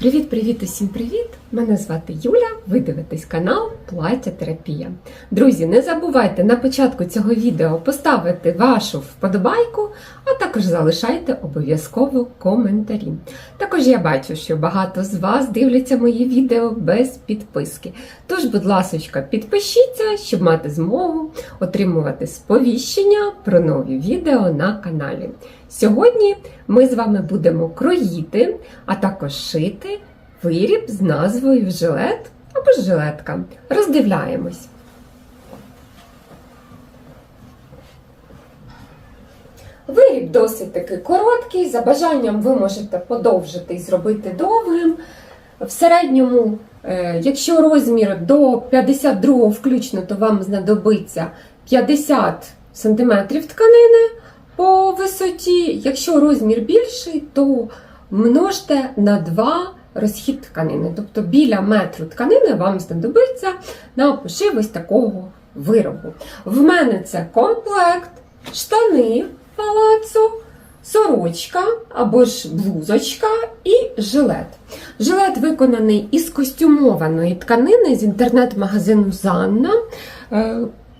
Привіт-привіт усім привіт! Мене звати Юля. Ви дивитесь канал Плаття Терапія. Друзі, не забувайте на початку цього відео поставити вашу вподобайку, а також залишайте обов'язково коментарі. Також я бачу, що багато з вас дивляться мої відео без підписки. Тож, будь ласка, підпишіться, щоб мати змогу отримувати сповіщення про нові відео на каналі. Сьогодні ми з вами будемо кроїти, а також шити виріб з назвою жилет або жилетка. Роздивляємось. Виріб досить таки короткий, за бажанням ви можете подовжити і зробити довгим. В середньому, е, якщо розмір до 52 включно, то вам знадобиться 50 см тканини по висоті. Якщо розмір більший, то множте на 2 розхід тканини. Тобто біля метру тканини вам знадобиться на пошив ось такого виробу. В мене це комплект, штани палацу, сорочка або ж блузочка і жилет. Жилет виконаний із костюмованої тканини з інтернет-магазину Занна.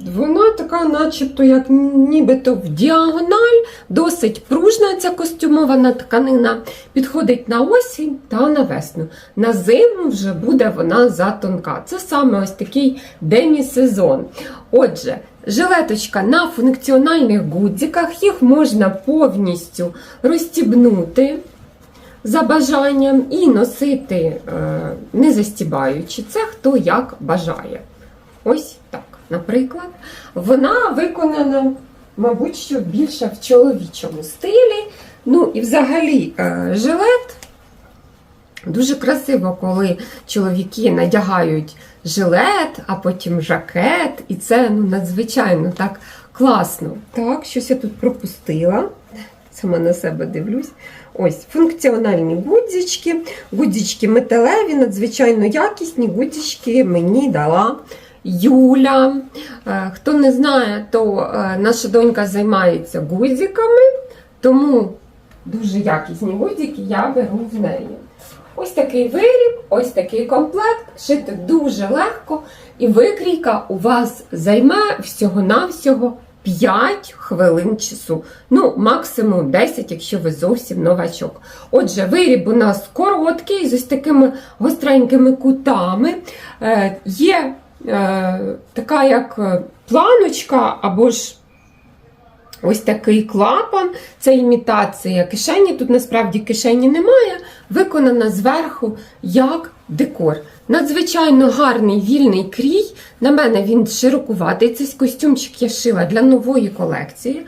Вона така, начебто, як нібито в діагональ, досить пружна ця костюмована тканина. Підходить на осінь та на весну. На зиму вже буде вона затонка. Це саме ось такий демі-сезон. Отже, жилеточка на функціональних гудзиках, їх можна повністю розстібнути за бажанням і носити, е, не застібаючи. Це хто як бажає. Ось так. Наприклад, вона виконана, мабуть, що більше в чоловічому стилі. Ну і взагалі е, жилет дуже красиво, коли чоловіки надягають жилет, а потім жакет, і це ну, надзвичайно так класно. Так, щось я тут пропустила. Сама на себе дивлюсь. Ось функціональні гудзички. Гудзички металеві, надзвичайно якісні гудзички мені дала. Юля. Е, Хто не знає, то е, наша донька займається гудзиками, тому дуже якісні гудзики я беру в неї. Ось такий виріб, ось такий комплект, шити дуже легко, і викрійка у вас займе всього-навсього 5 хвилин часу. Ну, максимум 10, якщо ви зовсім новачок. Отже, виріб у нас короткий, з ось такими гостренькими кутами. Е, Є така як е, планочка або ж ось такий клапан. Це імітація кишені. Тут насправді кишені немає, виконана зверху як декор. Надзвичайно гарний вільний крій. На мене він широкуватий. Цей костюмчик я шила для нової колекції.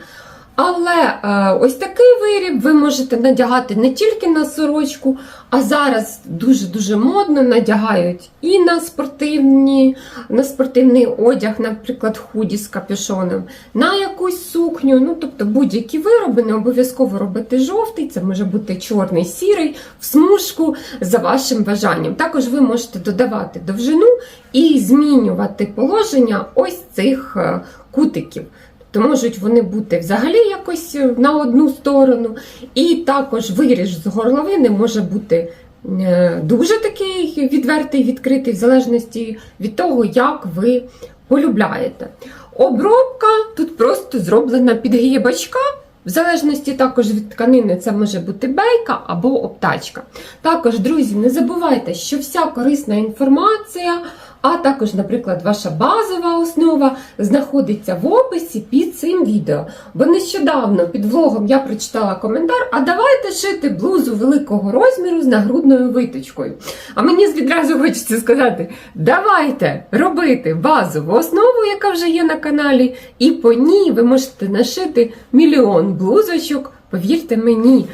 Але е, ось такий виріб ви можете надягати не тільки на сорочку, а зараз дуже-дуже модно надягають і на спортивні, на спортивний одяг, наприклад, худі з капюшоном, на якусь сукню. Ну, тобто будь-які вироби, не обов'язково робити жовтий, це може бути чорний, сірий, в смужку за вашим бажанням. Також ви можете додавати довжину і змінювати положення ось цих е, кутиків то можуть вони бути взагалі якось е, на одну сторону. І також виріж з горловини може бути е, дуже такий відвертий, відкритий, в залежності від того, як ви полюбляєте. Обробка тут просто зроблена під гібачка. В залежності також від тканини, це може бути бейка або обтачка. Також, друзі, не забувайте, що вся корисна інформація, а також, наприклад, ваша базова основа знаходиться в описі під цим відео. Бо нещодавно під влогом я прочитала коментар: а давайте шити блузу великого розміру з нагрудною виточкою. А мені відразу хочеться сказати: давайте робити базову основу, яка вже є на каналі, і по ній ви можете нашити мільйон блузочок. Повірте мені,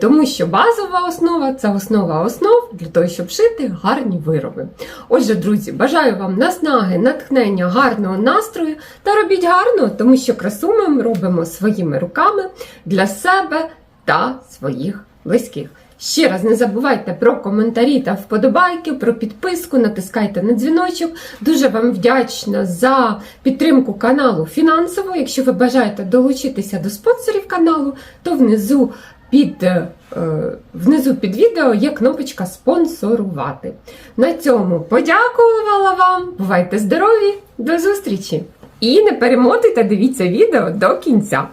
тому що базова основа це основа основ для того, щоб шити гарні вироби. Отже, друзі, бажаю вам наснаги, натхнення, гарного настрою та робіть гарно, тому що красу ми робимо своїми руками для себе та своїх близьких. Ще раз не забувайте про коментарі та вподобайки, про підписку, натискайте на дзвіночок. Дуже вам вдячна за підтримку каналу фінансово. Якщо ви бажаєте долучитися до спонсорів каналу, то внизу під, е, внизу під відео є кнопочка спонсорувати. На цьому подякувала вам. Бувайте здорові! До зустрічі! І не перемотуйте, дивіться відео до кінця.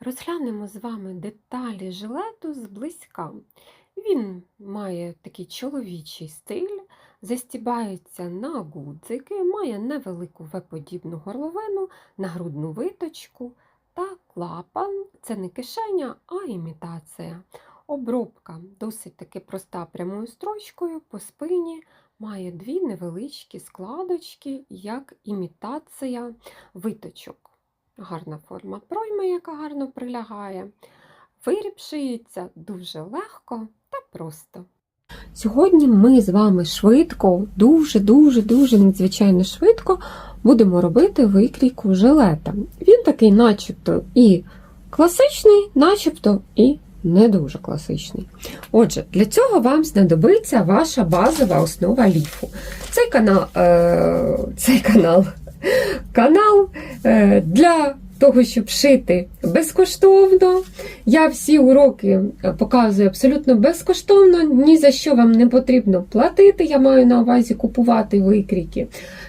Розглянемо з вами деталі жилету зблизька. Він має такий чоловічий стиль, застібається на гудзики, має невелику В-подібну горловину, нагрудну виточку та клапан. Це не кишеня, а імітація. Обробка досить таки проста прямою строчкою по спині. Має дві невеличкі складочки, як імітація виточок. Гарна форма пройми, яка гарно прилягає. Виріб шиється дуже легко та просто. Сьогодні ми з вами швидко, дуже-дуже дуже надзвичайно швидко будемо робити викрійку жилета. Він такий, начебто, і класичний, начебто і не дуже класичний. Отже, для цього вам знадобиться ваша базова основа ліфу. Цей канал, е, цей канал, канал е, для того, щоб шити безкоштовно. Я всі уроки показую абсолютно безкоштовно, ні за що вам не потрібно платити. Я маю на увазі купувати викрійки.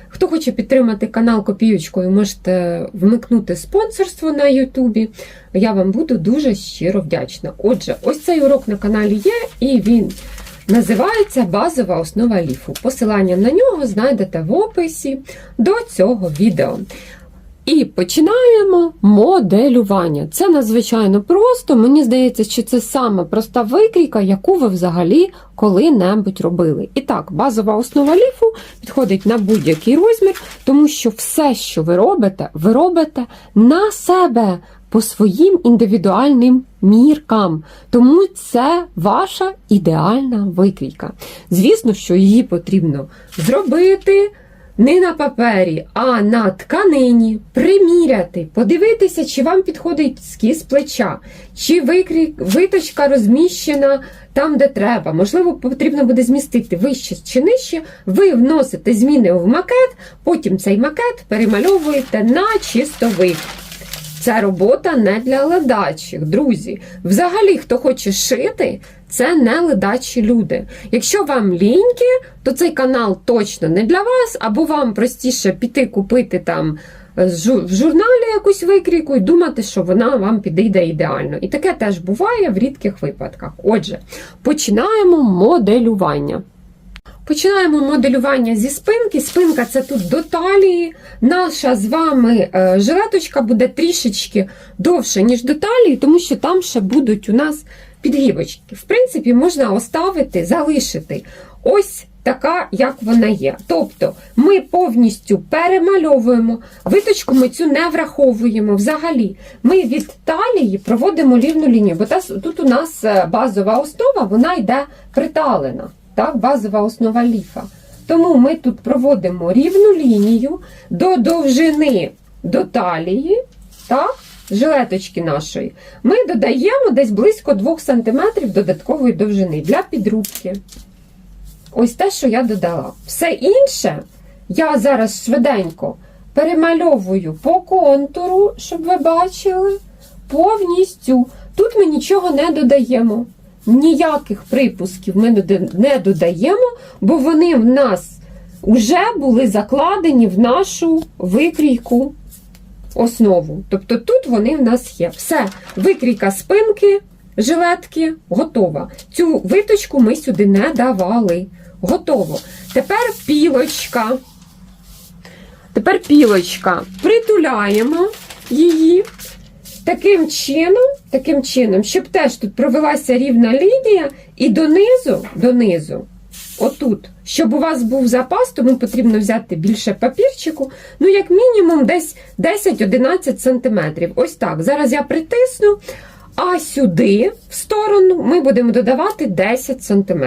Хто хоче підтримати канал копіючкою, можете вмикнути спонсорство на Ютубі. Я вам буду дуже щиро вдячна. Отже, ось цей урок на каналі є, і він називається Базова основа ліфу. Посилання на нього знайдете в описі до цього відео. І починаємо моделювання. Це надзвичайно просто. Мені здається, що це саме проста викрійка, яку ви взагалі коли-небудь робили. І так, базова основа ліфу підходить на будь-який розмір, тому що все, що ви робите, ви робите на себе по своїм індивідуальним міркам. Тому це ваша ідеальна викрійка. Звісно, що її потрібно зробити не на папері, а на тканині, приміряти, подивитися, чи вам підходить скіз плеча, чи виточка розміщена там, де треба. Можливо, потрібно буде змістити вище чи нижче. Ви вносите зміни в макет, потім цей макет перемальовуєте на чистовик. Це робота не для ледачих, друзі. Взагалі, хто хоче шити, це не ледачі люди. Якщо вам ліньки, то цей канал точно не для вас, або вам простіше піти купити там е, в журналі якусь викрійку і думати, що вона вам підійде ідеально. І таке теж буває в рідких випадках. Отже, починаємо моделювання. Починаємо моделювання зі спинки. Спинка це тут до талії. Наша з вами е, жилеточка буде трішечки довше, ніж до талії, тому що там ще будуть у нас підгібочки. В принципі, можна оставити, залишити ось така, як вона є. Тобто ми повністю перемальовуємо, виточку ми цю не враховуємо взагалі. Ми від талії проводимо рівну лінію, бо тут у нас е, базова основа, вона йде приталена так, базова основа ліфа. Тому ми тут проводимо рівну лінію до довжини до талії, так, жилеточки нашої. Ми додаємо десь близько 2 см додаткової довжини для підрубки. Ось те, що я додала. Все інше я зараз швиденько перемальовую по контуру, щоб ви бачили, повністю. Тут ми нічого не додаємо ніяких припусків ми не додаємо, бо вони в нас вже були закладені в нашу викрійку основу. Тобто тут вони в нас є. Все, викрійка спинки, жилетки готова. Цю виточку ми сюди не давали. Готово. Тепер пілочка. Тепер пілочка. Притуляємо її. Таким чином, таким чином, щоб теж тут провелася рівна лінія, і донизу, донизу, отут, щоб у вас був запас, тому потрібно взяти більше папірчику, ну, як мінімум, десь 10-11 см. Ось так. Зараз я притисну, а сюди, в сторону, ми будемо додавати 10 см.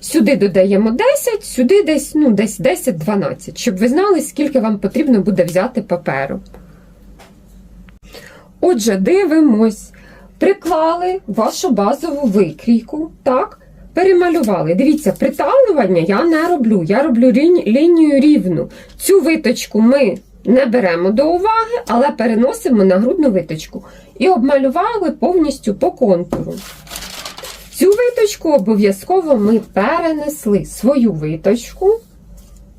Сюди додаємо 10, сюди десь ну, десь 10-12, щоб ви знали, скільки вам потрібно буде взяти паперу. Отже, дивимось, приклали вашу базову викрійку, так, перемалювали. Дивіться, приталювання я не роблю, я роблю лінію рівну. Цю виточку ми не беремо до уваги, але переносимо на грудну виточку. І обмалювали повністю по контуру. Цю виточку обов'язково ми перенесли свою виточку.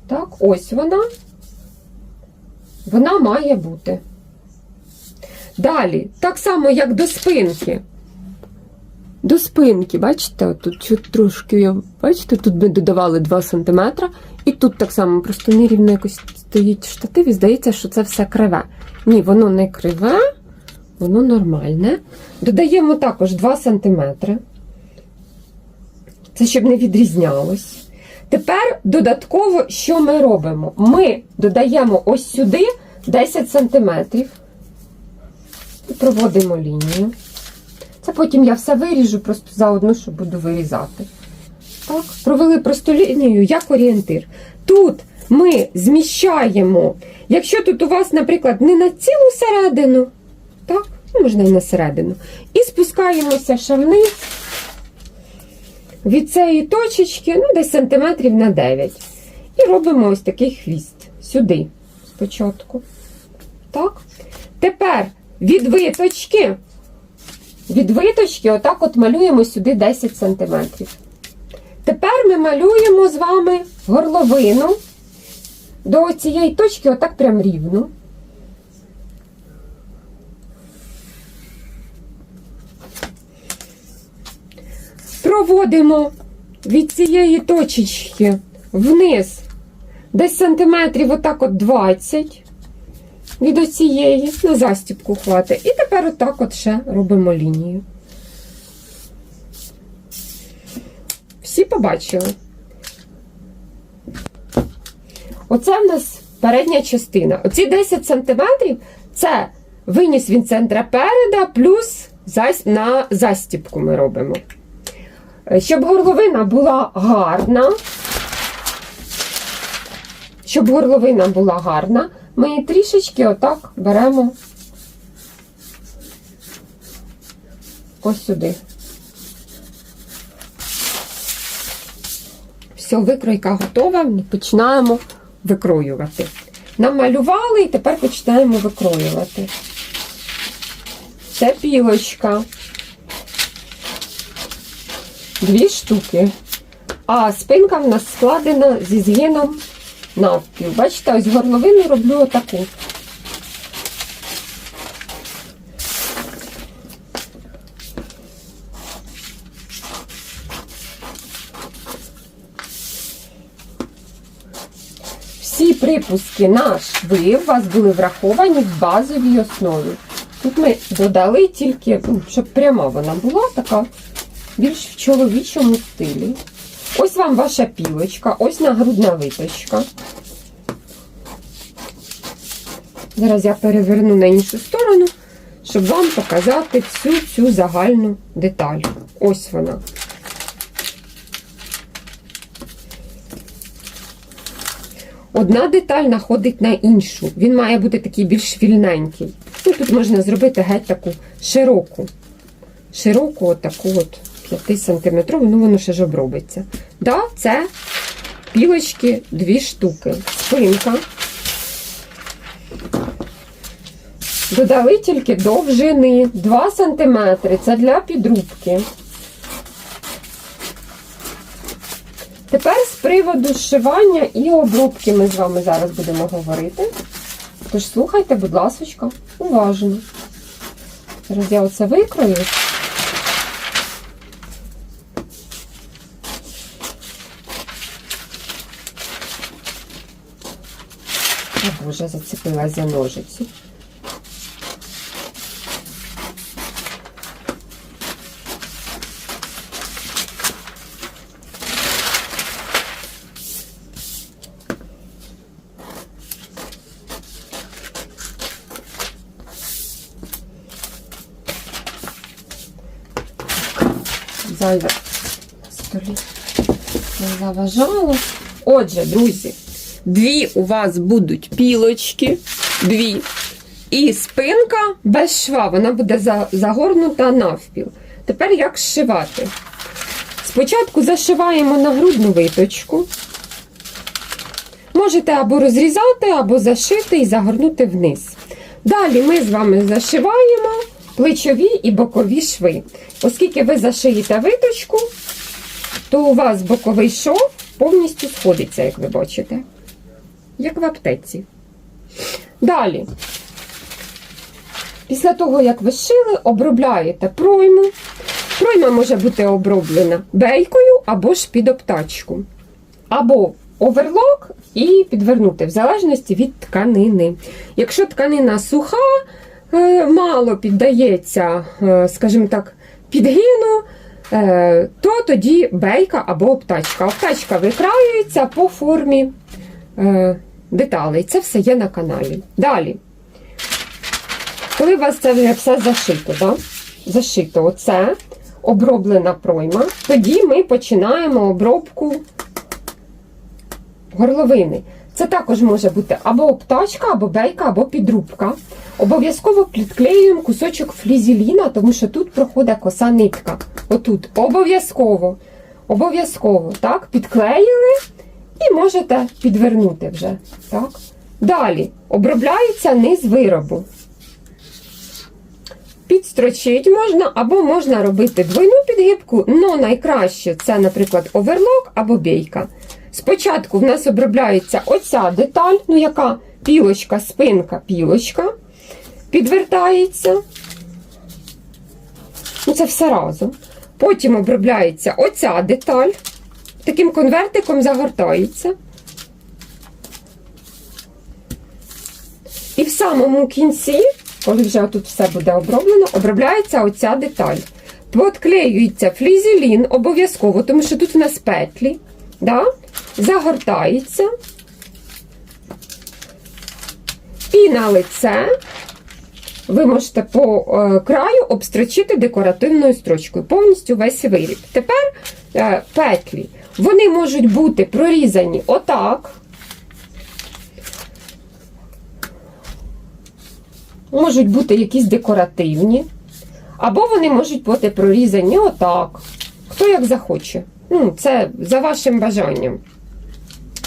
Так, ось вона. Вона має бути. Далі, так само, як до спинки. До спинки, бачите, тут трошки, бачите, тут ми додавали 2 см, і тут так само просто нерівно якось стоїть штатив, і здається, що це все криве. Ні, воно не криве, воно нормальне. Додаємо також 2 см. Це щоб не відрізнялось. Тепер додатково, що ми робимо? Ми додаємо ось сюди 10 см і проводимо лінію. Це потім я все виріжу просто заодно, що буду вирізати. Так, провели просту лінію як орієнтир. Тут ми зміщаємо, якщо тут у вас, наприклад, не на цілу середину, так, ну, можна і на середину, і спускаємося ще вниз від цієї точечки, ну, десь сантиметрів на 9. І робимо ось такий хвіст сюди спочатку. Так. Тепер від виточки, від виточки, отак от малюємо сюди 10 см. Тепер ми малюємо з вами горловину до цієї точки, отак прям рівно. Проводимо від цієї точечки вниз десь сантиметрів отак от 20 від оцієї, на застібку хватить. І тепер отак от ще робимо лінію. Всі побачили? Оце в нас передня частина. Оці 10 см це виніс від центра переда, плюс на застібку ми робимо. Е, Щоб горловина була гарна, щоб горловина була гарна, ми трішечки отак беремо ось сюди. Все, викройка готова, починаємо викроювати. Намалювали і тепер починаємо викроювати. Це пілочка. Дві штуки. А спинка в нас складена зі згином навпіл. Бачите, ось горловину роблю отаку. Всі припуски на шви у вас були враховані в базовій основі. Тут ми додали тільки, ну, щоб пряма вона була така, більш в чоловічому стилі. Ось вам ваша пілочка, ось нагрудна виточка. Зараз я переверну на іншу сторону, щоб вам показати всю цю загальну деталь. Ось вона. Одна деталь находить на іншу. Він має бути такий більш вільненький. Ну, тут можна зробити геть таку широку. Широку, отаку от 5 см, ну воно ще ж обробиться. Да, це пілочки дві штуки. Спинка. Додали тільки довжини 2 см. Це для підрубки. Тепер з приводу зшивання і обробки ми з вами зараз будемо говорити. Тож слухайте, будь ласка, уважно. Зараз я оце викрою. О, Боже, зацепилась за ножицю. Зайве на столі не заважало. Отже, друзі, дві у вас будуть пілочки, дві. І спинка без шва, вона буде загорнута навпіл. Тепер як зшивати? Спочатку зашиваємо на грудну виточку. Можете або розрізати, або зашити і загорнути вниз. Далі ми з вами зашиваємо плечові і бокові шви. Оскільки ви зашиєте виточку, то у вас боковий шов повністю сходиться, як ви бачите. Як в аптеці. Далі. Після того, як ви шили, обробляєте пройму. Пройма може бути оброблена бейкою або ж під обтачку. Або оверлок і підвернути, в залежності від тканини. Якщо тканина суха, е, мало піддається, е, скажімо так, підгину, е, то тоді бейка або обтачка. Обтачка викраюється по формі е, деталей. Це все є на каналі. Далі. Коли у вас це вже все зашито, да? зашито оце, оброблена пройма, тоді ми починаємо обробку горловини. Це також може бути або обтачка, або бейка, або підрубка. Обов'язково підклеюємо кусочок флізеліна, тому що тут проходить коса нитка. Отут. Обов'язково. Обов'язково. Так, підклеїли і можете підвернути вже. Так. Далі обробляється низ виробу. Підстрочити можна, або можна робити двойну підгибку, але найкраще це, наприклад, оверлок або бійка. Спочатку в нас обробляється оця деталь, ну яка пілочка, спинка, пілочка, підвертається. Ну, це все разом. Потім обробляється оця деталь, таким конвертиком загортається. І в самому кінці, коли вже тут все буде оброблено, обробляється оця деталь. Подклеюється флізелін обов'язково, тому що тут в нас петлі. Да? Загортається. На лице ви можете по е, краю обстрочити декоративною строчкою, повністю весь виріб. Тепер е, петлі. Вони можуть бути прорізані отак. Можуть бути якісь декоративні, або вони можуть бути прорізані отак. Хто як захоче. Ну, Це за вашим бажанням.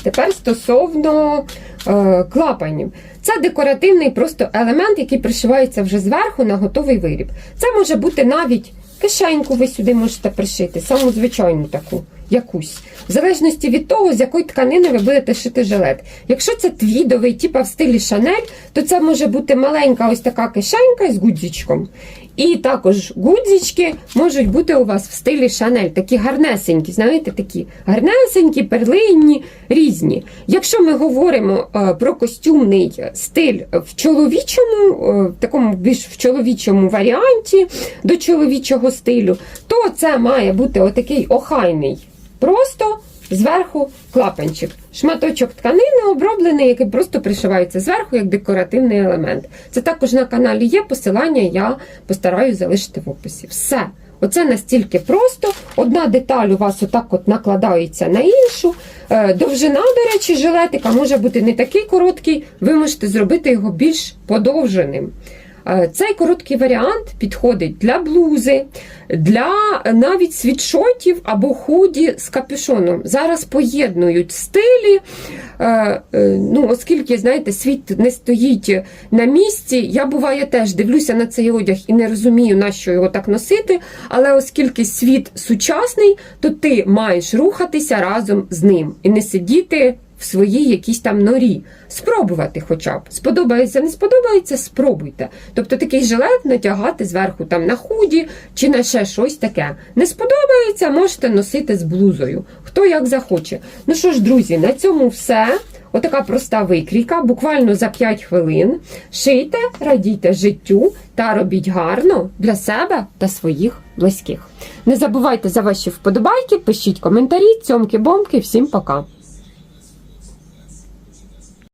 Тепер стосовно е, клапанів. Це декоративний просто елемент, який пришивається вже зверху на готовий виріб. Це може бути навіть кишеньку, ви сюди можете пришити, саму звичайну таку якусь. В залежності від того, з якої тканини ви будете шити жилет. Якщо це твідовий, типа в стилі Шанель, то це може бути маленька ось така кишенька з гудзичком. І також гудзички можуть бути у вас в стилі Шанель, такі гарнесенькі, знаєте, такі гарнесенькі, перлинні, різні. Якщо ми говоримо е, про костюмний стиль в чоловічому, е, в такому більш в чоловічому варіанті до чоловічого стилю, то це має бути отакий охайний. Просто зверху клапанчик. Шматочок тканини оброблений, який просто пришивається зверху як декоративний елемент. Це також на каналі є посилання, я постараюсь залишити в описі. Все. Оце настільки просто. Одна деталь у вас отак от накладається на іншу. Е, Довжина, до речі, жилетика може бути не такий короткий, ви можете зробити його більш подовженим. Е, Цей короткий варіант підходить для блузи, для навіть світшотів або худі з капюшоном. Зараз поєднують стилі, е, е, ну, оскільки, знаєте, світ не стоїть на місці. Я буває теж дивлюся на цей одяг і не розумію, на що його так носити. Але оскільки світ сучасний, то ти маєш рухатися разом з ним і не сидіти в своїй якійсь там норі. Спробувати хоча б. Сподобається, не сподобається, спробуйте. Тобто такий жилет натягати зверху там на худі чи на ще щось таке. Не сподобається, можете носити з блузою. Хто як захоче. Ну що ж, друзі, на цьому все. Отака проста викрійка, буквально за 5 хвилин. Шийте, радійте життю та робіть гарно для себе та своїх близьких. Не забувайте за ваші вподобайки, пишіть коментарі, цьомки-бомки. Всім пока!